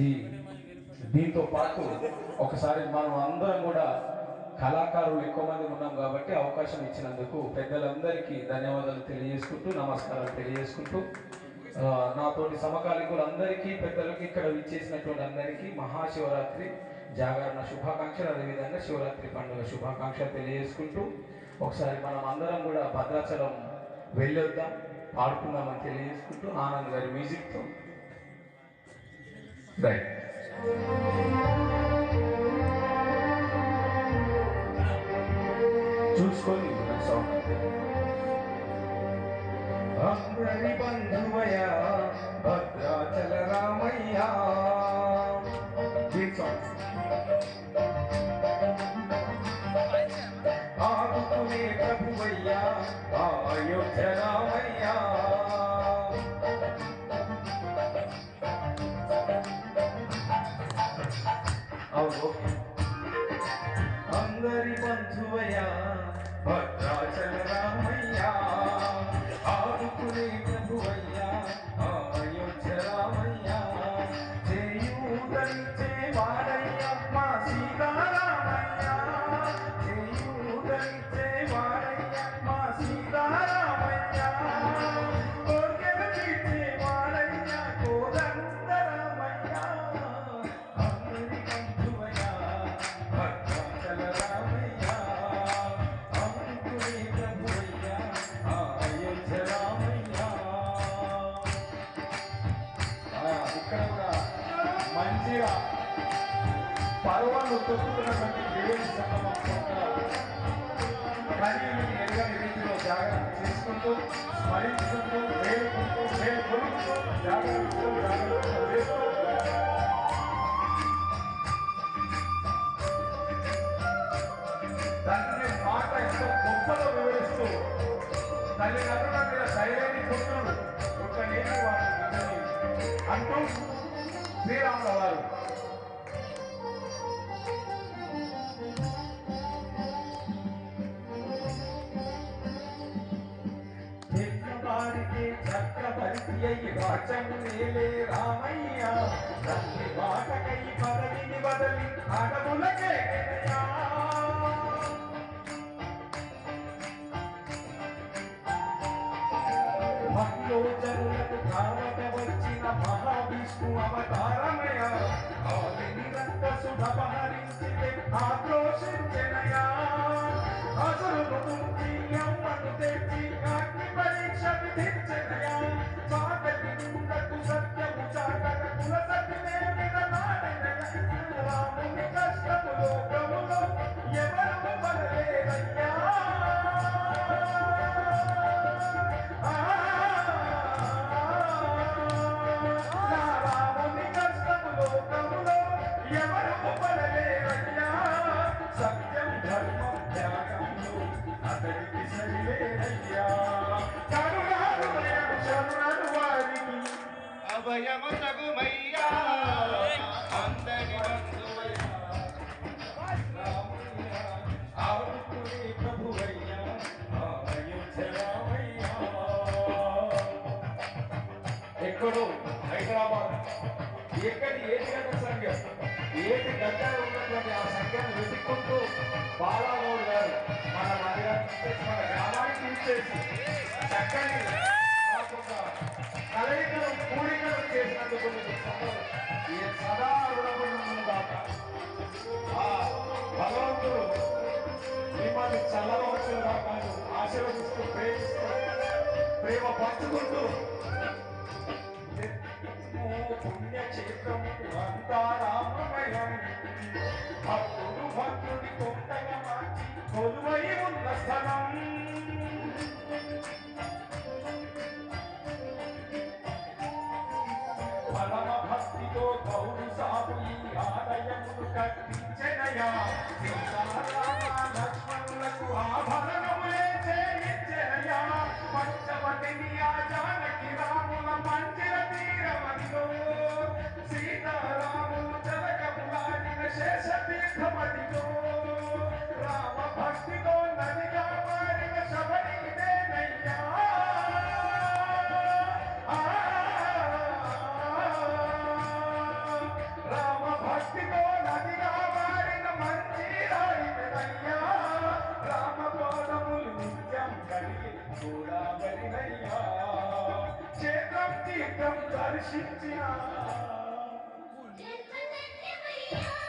ఈ దీంతో పాటు ఒకసారి మనం అందరం కూడా కళాకారులు ఎక్కువ మంది ఉన్నాం కాబట్టి అవకాశం ఇచ్చినందుకు పెద్దలందరికీ ధన్యవాదాలు తెలియజేసుకుంటూ నమస్కారాలు తెలియజేసుకుంటూ నాతోటి సమకాలికులందరికీ పెద్దలకి ఇక్కడ విచ్చేసినటువంటి అందరికీ మహాశివరాత్రి జాగరణ శుభాకాంక్షలు. అదేవిధంగా శివరాత్రి పండుగ శుభాకాంక్షలు తెలియజేసుకుంటూ ఒకసారి మనం అందరం కూడా భద్రాచలం వెళ్ళొద్దాం పాడుకుందామని తెలియజేసుకుంటూ ఆనంద్ గారి మ్యూజిక్తో बैठ चूज़ को अम्रणी बंधुवया भद्राचल रामैया ये सॉन्ग। आदि तुम्हें प्रभुवैया अयोध्या रामैया। అందరి మంచిగా పర్వాలు తొక్కుతున్నటువంటి త్రివేణి సంగమం పక్కన ఎరగని రీతిలో జాగ్రత్త చేసుకుంటూ స్మరించుకుంటూ వేడుకుంటూ వేడుకుంటూ జాగ్రత్తతో జాగ్రత్తతో చేస్తూ తండ్రి మాట ఎంతో గొప్పలో వివరిస్తూ తల్లిదండ్రుల మీద ధైర్యాన్ని పొందుతున్నాడు ఒక నేను వాడు అంటూ శ్రీరాముల వారు వారికి చక్రవర్తి అయి రాజ్యము నేలే రామయ్య. తల్లి బాటకై పదవిని బదలి అడవులకే అవతారమయ ఆదిని రక్త సుధపహరించితే ఆక్రోశించెనయా అసురులు తుంచి అమ్మను తెచ్చి అగ్ని పరీక్ష విధించెనయా చాకటి నిందకు సత్యము అతనికి సరిలేదయ్యా కరుణాహృదయం శరణు వారికి అభయము తగుమయ్యా అందరి ఎక్కడో హైదరాబాద్. ఎక్కడి ఏది గంట సంఘం? ఏది గంట ఉన్నటువంటి ఆ సంఘం వెతుక్కుంటూ బాలాగౌడ్ గారు చేసి చక్కని మాకు కలయికలు కూడికలు చేసినందుకు మీకు ఈ సదా రుణపడి ఆ భగవంతుడు మిమ్మల్ని చల్లవచ్చుగా కానీ ఆశీర్వదిస్తూ ప్రేమిస్తూ ప్రేమ పంచుకుంటూ పుణ్యక్షేత్రం అంతా రామమయం భక్తుడు భక్తుడి దేశపతితో రామ భక్తితో నదిగా మారిన శబరి ఇదేనయ్యా రామ భక్తితో నదిగా మారిన మంచిరాయినయ్యా రామ పాదములు నిత్యం కలిగి కూడా మరినయ్యా క్షేత్రం తీర్థం దర్శించిన. Yeah.